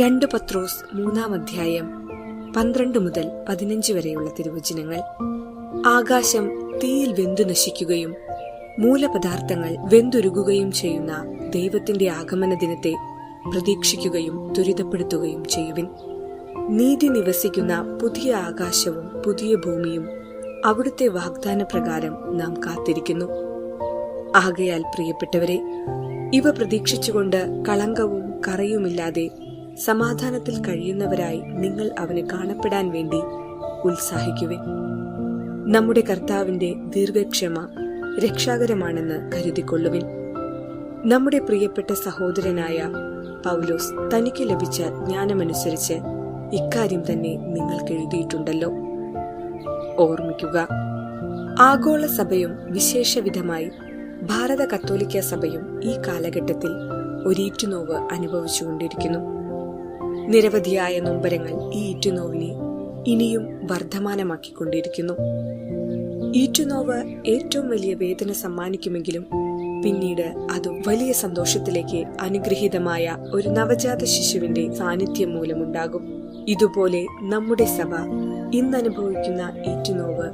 രണ്ട് പത്രോസ് മൂന്നാം അധ്യായം പന്ത്രണ്ട് മുതൽ പതിനഞ്ച് വരെയുള്ള തിരുവചനങ്ങൾ. ആകാശം തീയിൽ വെന്തു നശിക്കുകയും മൂലപദാർത്ഥങ്ങൾ വെന്തുരുകുകയും ചെയ്യുന്ന ദൈവത്തിന്റെ ആഗമന ദിനത്തെ പ്രതീക്ഷിക്കുകയും ത്വരിതപ്പെടുത്തുകയും ചെയ്യുവിൻ. നീതി നിവസിക്കുന്ന പുതിയ ആകാശവും പുതിയ ഭൂമിയും അവിടുത്തെ വാഗ്ദാന പ്രകാരം നാം കാത്തിരിക്കുന്നു. ആകയാൽ പ്രിയപ്പെട്ടവരെ ഇവ പ്രതീക്ഷിച്ചുകൊണ്ട് കളങ്കവും കറയുമില്ലാതെ സമാധാനത്തിൽ കഴിയുന്നവരായി നിങ്ങൾ അവന് കാണപ്പെടാൻ വേണ്ടി ഉത്സാഹിക്കുവിൻ. നമ്മുടെ കർത്താവിന്റെ ദീർഘക്ഷമ രക്ഷാകരമാണെന്ന് കരുതിക്കൊള്ളുവിൻ. നമ്മുടെ പ്രിയപ്പെട്ട സഹോദരനായ പൗലോസ് തനിക്ക് ലഭിച്ച ജ്ഞാനമനുസരിച്ച് ഇക്കാര്യം തന്നെ നിങ്ങൾക്ക് എഴുതിയിട്ടുണ്ടല്ലോ. ഓർമ്മിക്കുക ആഗോള സഭയും വിശേഷവിധമായി ഭാരത കത്തോലിക്ക സഭയും ഈ കാലഘട്ടത്തിൽ ഒരീറ്റുനോവ് അനുഭവിച്ചുകൊണ്ടിരിക്കുന്നു. നിരവധിയായ നൊമ്പരങ്ങൾ ഈ ഈറ്റുനോവിനെ ഇനിയും വർദ്ധമാനമാക്കിക്കൊണ്ടിരിക്കുന്നു. ഈറ്റുനോവ് ഏറ്റവും വലിയ വേദന സമ്മാനിക്കുമെങ്കിലും പിന്നീട് അത് വലിയ സന്തോഷത്തിലേക്ക് അനുഗ്രഹീതമായ ഒരു നവജാത ശിശുവിന്റെ സാന്നിധ്യം മൂലമുണ്ടാകും. ഇതുപോലെ നമ്മുടെ സഭ ഇന്നനുഭവിക്കുന്ന ഈറ്റുനോവ്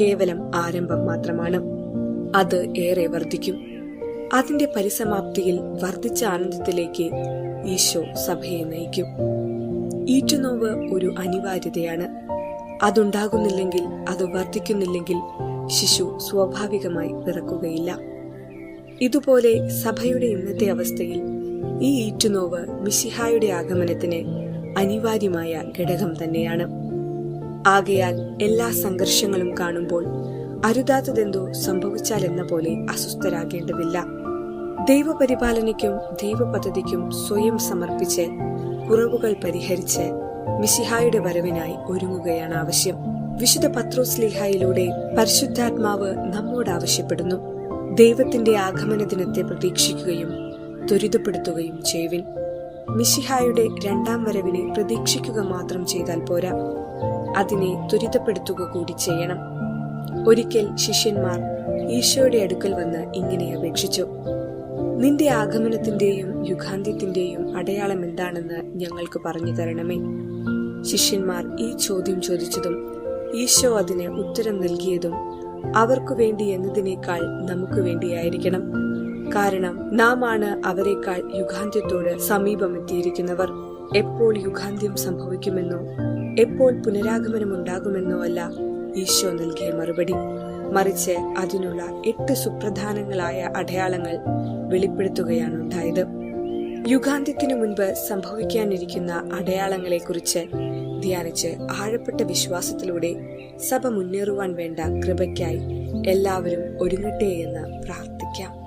കേവലം ആരംഭം മാത്രമാണ്. അത് ഏറെ വർദ്ധിക്കും. അതിന്റെ പരിസമാപ്തിയിൽ വർദ്ധിച്ച ആനന്ദത്തിലേക്ക് ഈശോ സഭയെ നയിക്കും. ഈറ്റുനോവ് ഒരു അനിവാര്യതയാണ്. അതുണ്ടാകുന്നില്ലെങ്കിൽ അത് വർദ്ധിക്കുന്നില്ലെങ്കിൽ ശിശു സ്വാഭാവികമായി പിറക്കുകയില്ല. ഇതുപോലെ സഭയുടെ ഇന്നത്തെ അവസ്ഥയിൽ ഈ ഈറ്റുനോവ് മിശിഹായുടെ ആഗമനത്തിന് അനിവാര്യമായ ഘടകം തന്നെയാണ്. ആകയാൽ എല്ലാ സംഘർഷങ്ങളും കാണുമ്പോൾ അരുതാത്തതെന്തോ സംഭവിച്ചാലെന്ന പോലെ അസ്വസ്ഥരാകേണ്ടതില്ല. ദൈവപരിപാലനയ്ക്കും ദൈവപദ്ധതിക്കും സ്വയം സമർപ്പിച്ച് കുറവുകൾ പരിഹരിച്ച് മിശിഹായുടെ വരവിനായി ഒരുങ്ങുകയാണ് ആവശ്യം. വിശുദ്ധ പത്രോസ്ലിഹായിലൂടെ പരിശുദ്ധാത്മാവ് നമ്മോട് ആവശ്യപ്പെടുന്നു. ദൈവത്തിന്റെ ആഗമന ദിനത്തെ പ്രതീക്ഷിക്കുകയും ത്വരിതപ്പെടുത്തുകയും ചെയ്യുവിൻ. മിശിഹായുടെ രണ്ടാം വരവിനെ പ്രതീക്ഷിക്കുക മാത്രം ചെയ്താൽ പോരാ. അതിനെ ത്വരിതപ്പെടുത്തുക കൂടി ചെയ്യണം. ഒരിക്കൽ ശിഷ്യന്മാർ ഈശോയുടെ അടുക്കൽ വന്ന് ഇങ്ങനെ അപേക്ഷിച്ചു. നിന്റെ ആഗമനത്തിന്റെയും യുഗാന്ത്യത്തിന്റെയും അടയാളം എന്താണെന്ന് ഞങ്ങൾക്ക് പറഞ്ഞു തരണമേ. ശിഷ്യന്മാർ ഈ ചോദ്യം ചോദിച്ചതും ഈശോ അതിന് ഉത്തരം നൽകിയതും അവർക്കു വേണ്ടി എന്നതിനേക്കാൾ നമുക്ക് വേണ്ടിയായിരിക്കണം. കാരണം നാം ആണ് അവരെക്കാൾ യുഗാന്ത്യത്തോട് സമീപമെത്തിയിരിക്കുന്നവർ. എപ്പോൾ യുഗാന്ത്യം സംഭവിക്കുമെന്നോ എപ്പോൾ പുനരാഗമനമുണ്ടാകുമെന്നോ അല്ല ഈശോ നൽകിയ മറുപടി. മറിച്ച് അതിനുള്ള എട്ട് സുപ്രധാനങ്ങളായ അടയാളങ്ങൾ വെളിപ്പെടുത്തുകയാണ് ഉണ്ടായത് യുഗാന്ത്യത്തിനു മുൻപ് സംഭവിക്കാനിരിക്കുന്ന അടയാളങ്ങളെക്കുറിച്ച് ധ്യാനിച്ച് ആഴപ്പെട്ട വിശ്വാസത്തിലൂടെ സഭ മുന്നേറുവാൻ വേണ്ട കൃപയ്ക്കായി എല്ലാവരും ഒരുങ്ങട്ടെ എന്ന് പ്രാർത്ഥിക്കാം.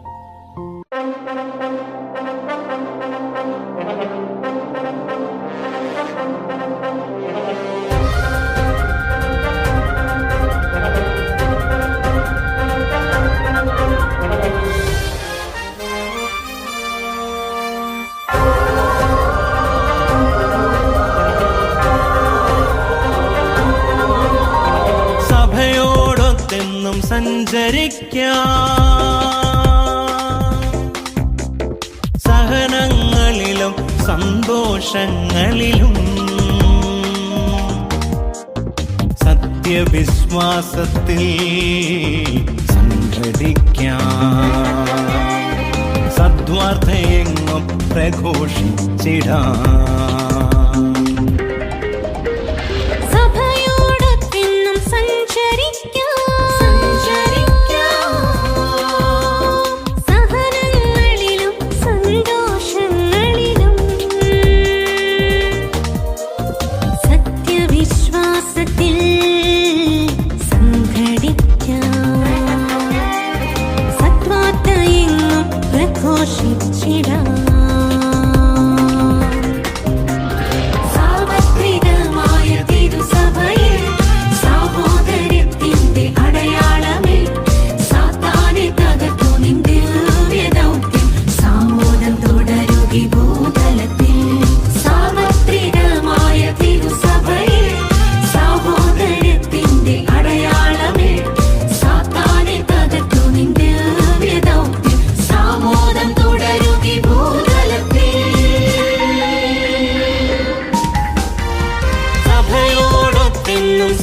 സഹനങ്ങളിലും സന്തോഷങ്ങളിലും സത്യവിശ്വാസത്തിൽ സംഘടിക്കാം. സദ്വാർത്ഥയെങ്ങും പ്രഘോഷിച്ചിടാം.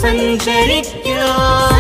സഞ്ചരിക്കാം.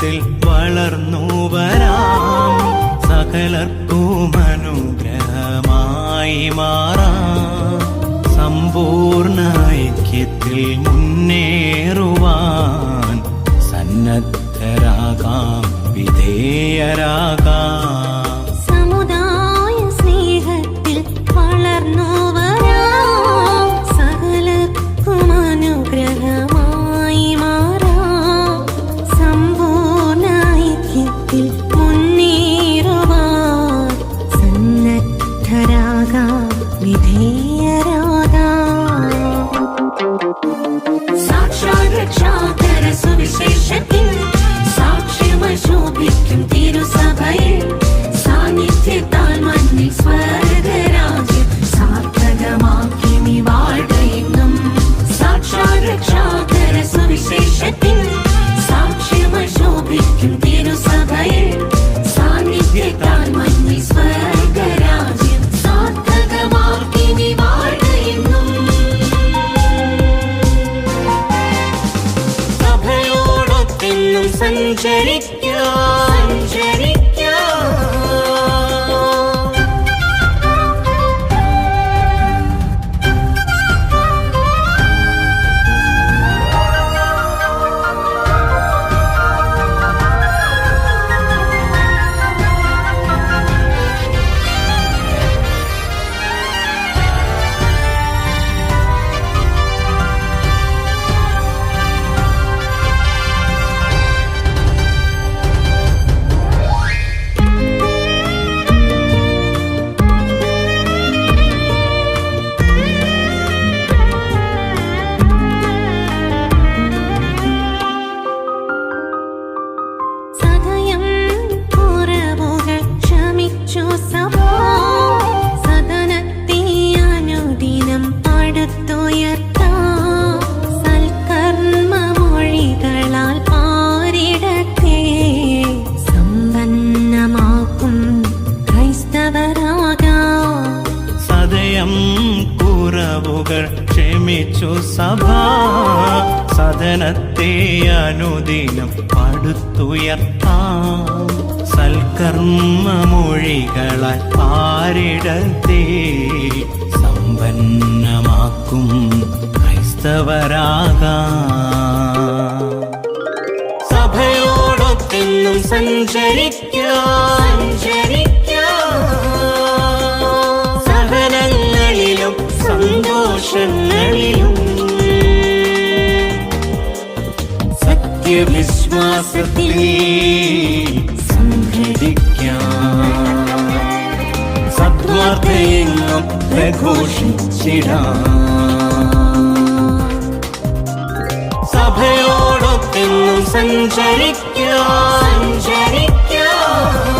സ്നേഹത്തിൽ വളർന്നു വരാം സകലർക്കും അനുഗ്രഹമായി മാറാം. സമ്പൂർണ ഐക്യത്തിൽ മുന്നേറുവാൻ സന്നദ്ധരാകാം വിധേയരാകാം. സഞ്ചരിക്കാം സദനത്തെ അനുദിനം പടുത്തുയർത്താം. സൽക്കർമ്മമൊഴികളാൽ പാരിടത്തെ സമ്പന്നമാക്കും. ക്രൈസ്തവരാകാം. സഭയോടൊത്തെന്നും സഞ്ചരിക്കാം സത്യവിശ്വാസത്തിൽ സംഘടിക്കാം സദ്വാർത്തയെങ്ങും പ്രഘോഷിച്ചിടാം. സഭയോടൊത്തെന്നും സഞ്ചരിക്കാം. സഞ്ചരിക്കാം.